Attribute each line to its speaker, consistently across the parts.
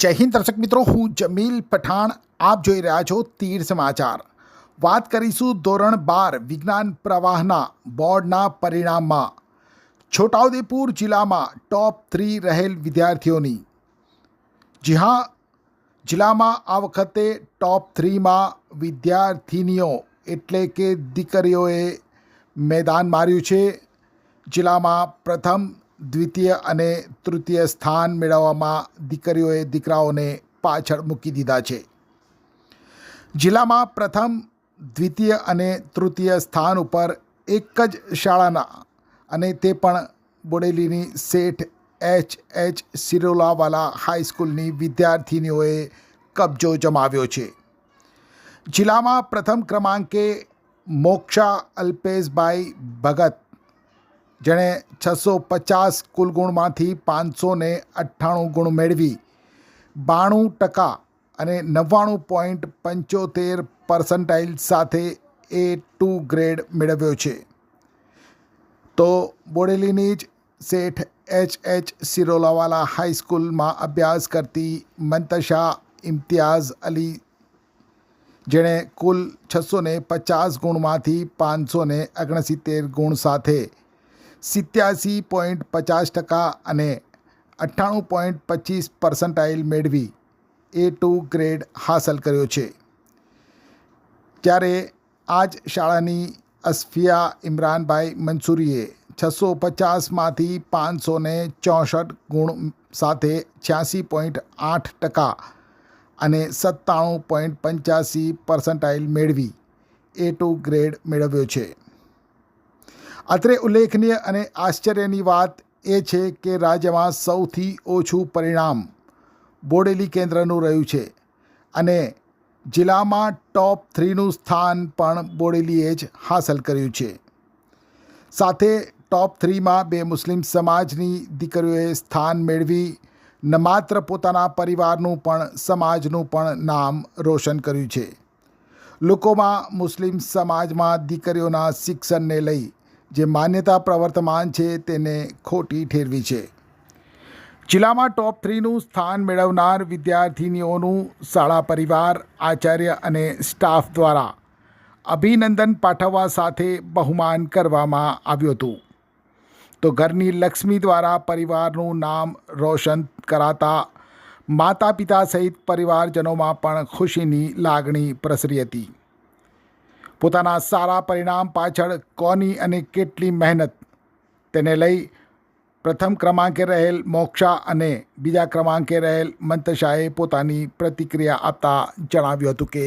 Speaker 1: જય હિન્દ દર્શક મિત્રો, હું જમીલ પઠાણ, આપ જોઈ રહ્યા છો તીર સમાચાર. વાત કરીશું ધોરણ બાર વિજ્ઞાન પ્રવાહના બોર્ડના પરિણામમાં. છોટાઉદેપુર જિલ્લામાં ટોપ થ્રી રહેલ વિદ્યાર્થીઓની. જી હા, જિલ્લામાં આ વખતે ટોપ થ્રીમાં વિદ્યાર્થિનીઓ એટલે કે દીકરીઓએ મેદાન માર્યું છે. જિલ્લામાં પ્રથમ દ્વિતીય અને તૃતીય સ્થાન મેળવવામાં દીકરીઓએ દીકરાઓને પાછળ મૂકી દીધા છે. જિલ્લામાં પ્રથમ, દ્વિતીય અને તૃતીય સ્થાન ઉપર એક જ શાળાના અને તે પણ બોડેલીની શેઠ એચ એચ સિરોલાવાલા હાઈસ્કૂલની વિદ્યાર્થિનીઓએ કબજો જમાવ્યો છે. જિલ્લામાં પ્રથમ ક્રમાંકે મોક્ષા અલ્પેશભાઈ ભગત જેણે છસો પચાસ કુલ ગુણમાંથી પાંચસો ને અઠ્ઠાણું ગુણ મેળવી. બાણું ટકા અને નવ્વાણું પોઈન્ટ પંચોતેર પર્સન્ટાઇલ સાથે એ ટુ ગ્રેડ મેળવ્યો છે. તો બોડેલીની જ શેઠ એચ એચ સિરોલાવાલા હાઈસ્કૂલમાં અભ્યાસ કરતી મંતશા ઇમ્તિયાઝ અલી, જેણે કુલ છસો પચાસ ગુણમાંથી પાંચસો ને ઓગણસિત્તેર ગુણ સાથે સિત્યાસી પોઈન્ટ પચાસ ટકા અને અઠ્ઠાણું પોઈન્ટ પચીસ પર્સન્ટાઇલ મેળવી એ ટુ ગ્રેડ હાંસલ કર્યો છે. ત્યારે આ જ શાળાની અસ્ફિયા ઇમરાનભાઈ મંસૂરીએ છસો પચાસમાંથી પાંચસો ને ચોસઠ ગુણ સાથે છ્યાસી પોઈન્ટ આઠ ટકા અને સત્તાણું પોઈન્ટ પંચ્યાસી પર્સન્ટાઇલ મેળવી એ ટુ ગ્રેડ મેળવ્યો છે. અત્રે ઉલ્લેખનીય અને આશ્ચર્યની વાત એ છે કે રાજ્યમાં સૌથી ઓછું પરિણામ બોડેલી કેન્દ્રનું રહ્યું છે અને જિલ્લામાં ટોપ થ્રીનું સ્થાન પણ બોડેલીએ જ હાંસલ કર્યું છે. સાથે ટોપ થ્રીમાં બે મુસ્લિમ સમાજની દીકરીઓએ સ્થાન મેળવી ન માત્ર પોતાના પરિવારનું પણ સમાજનું પણ નામ રોશન કર્યું છે. લોકોમાં મુસ્લિમ સમાજમાં દીકરીઓના શિક્ષણને લઈ જે માન્યતા પ્રવર્તમાન છે તેને ખોટી ઠેરવી છે. જિલ્લામાં ટોપ થ્રીનું સ્થાન મેળવનાર વિદ્યાર્થિનીઓનું શાળા પરિવાર, આચાર્ય અને સ્ટાફ દ્વારા અભિનંદન પાઠવવા સાથે બહુમાન કરવામાં આવ્યું હતું. તો ઘરની લક્ષ્મી દ્વારા પરિવારનું નામ રોશન કરાતા માતા પિતા સહિત પરિવારજનોમાં પણ ખુશીની લાગણી પ્રસરી હતી. પોતાના સારા પરિણામ પાછળ કોની અને કેટલી મહેનત? તેને લઈ પ્રથમ ક્રમાંકે રહેલ મોક્ષા અને બીજા ક્રમાંકે રહેલ મંતશાએ પોતાની પ્રતિક્રિયા આપતા જણાવ્યું હતું કે,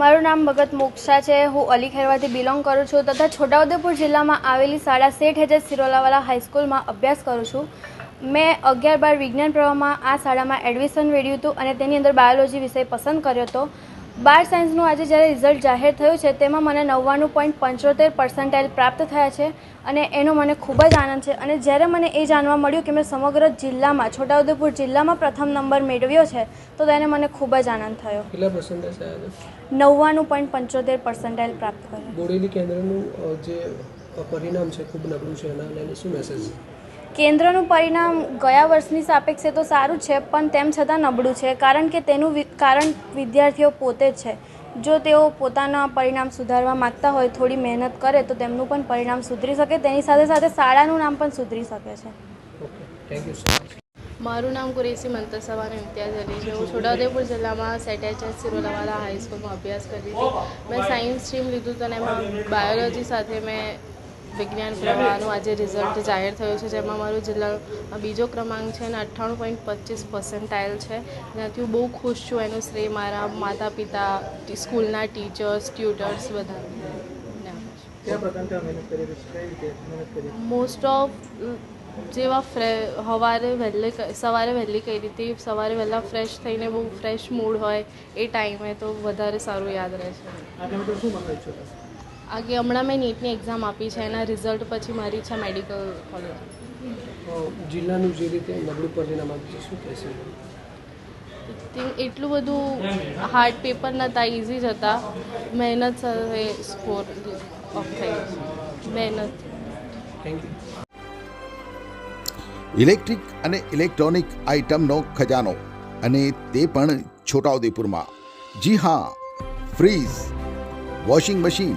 Speaker 2: મારું નામ ભગત મોક્ષા છે. હું અલી ખેરવાથી બિલોંગ કરું છું તથા છોટાઉદેપુર જિલ્લામાં આવેલી શાળા શેઠ હજાર સિરોલાવાલા હાઈસ્કૂલમાં અભ્યાસ કરું છું. મેં અગિયાર બાર વિજ્ઞાન પ્રવાહમાં આ શાળામાં એડમિશન મેળવ્યું હતું અને તેની અંદર બાયોલોજી વિષય પસંદ કર્યો હતો. બાર સાયન્સનું આજે જ્યારે રિઝલ્ટ જાહેર થયું છે તેમાં મને નવ્વાણું પોઈન્ટ પંચોતેર પર્સન્ટાઇલ પ્રાપ્ત થયા છે અને એનો મને ખૂબ જ આનંદ છે. અને જ્યારે મને એ જાણવા મળ્યું કે મેં સમગ્ર જિલ્લામાં છોટાઉદેપુર જિલ્લામાં પ્રથમ નંબર મેળવ્યો છે તો તેને મને ખૂબ જ આનંદ થયો. નવ્વાણું પોઈન્ટ પંચોતેર પર્સન્ટાઇલ પ્રાપ્ત કર્યો
Speaker 3: બોડેલી કેન્દ્રનું જે પરિણામ છે ખૂબ નબળું છે એના શું મેસેજ
Speaker 2: કેન્દ્રનું પરિણામ ગયા વર્ષની સાપેક્ષે તો સારું છે પણ તેમ છતાં નબળું છે કારણ કે તેનું કારણ વિદ્યાર્થીઓ પોતે જ છે. જો તેઓ પોતાના પરિણામ સુધારવા માગતા હોય થોડી મહેનત કરે તો તેમનું પણ પરિણામ સુધરી શકે તેની સાથે સાથે શાળાનું નામ પણ સુધરી શકે છે.
Speaker 3: થેન્ક યુ સો મચ
Speaker 4: મારું નામ કુરેશી મંતસવાન ઇમ્તિયાઝ અલી છે. હું છોટાઉદેપુર જિલ્લામાં સેટ એચ એસ સિરોલાવાલા હાઈસ્કૂલમાં અભ્યાસ કરી હતી મેં સાયન્સ સ્ટ્રીમ લીધું હતું અને એમાં બાયોલોજી સાથે મેં વિજ્ઞાન પ્રવાહનું આજે રિઝલ્ટ જાહેર થયું છે જેમાં મારો જિલ્લા બીજો ક્રમાંક છે અને અઠ્ઠાણું પોઈન્ટ પચીસ પર્સન્ટાઇલ છે. જેનાથી હું બહુ ખુશ છું એનું શ્રેય મારા માતા પિતા સ્કૂલના ટીચર્સ ટ્યુટર્સ બધા મોસ્ટ ઓફ જેવા ફ્રે સવારે વહેલે સવારે વહેલી કઈ રીતે સવારે વહેલા ફ્રેશ થઈને બહુ ફ્રેશ મૂડ હોય એ ટાઈમે તો વધારે સારું યાદ રહે છે? આગે હમણાં મેં નીટની એક્ઝામ આપી છે એના રિઝલ્ટ પછી મારી છે મેડિકલ કોલેજ
Speaker 3: જિલ્લાનું જે રીતે નબળું પરિણામ આવ્યું છે શું કહેશે?
Speaker 4: એટલું બધું હાર્ડ પેપર નહોતા ઇઝી જ હતા. મહેનત સાથે સ્કોર ઓફ થઈ મહેનત.
Speaker 3: થેન્ક યુ
Speaker 1: ઇલેક્ટ્રિક અને ઇલેક્ટ્રોનિક આઇટમનો ખજાનો અને તે પણ છોટાઉદેપુરમાં. જી હા fridge washing machine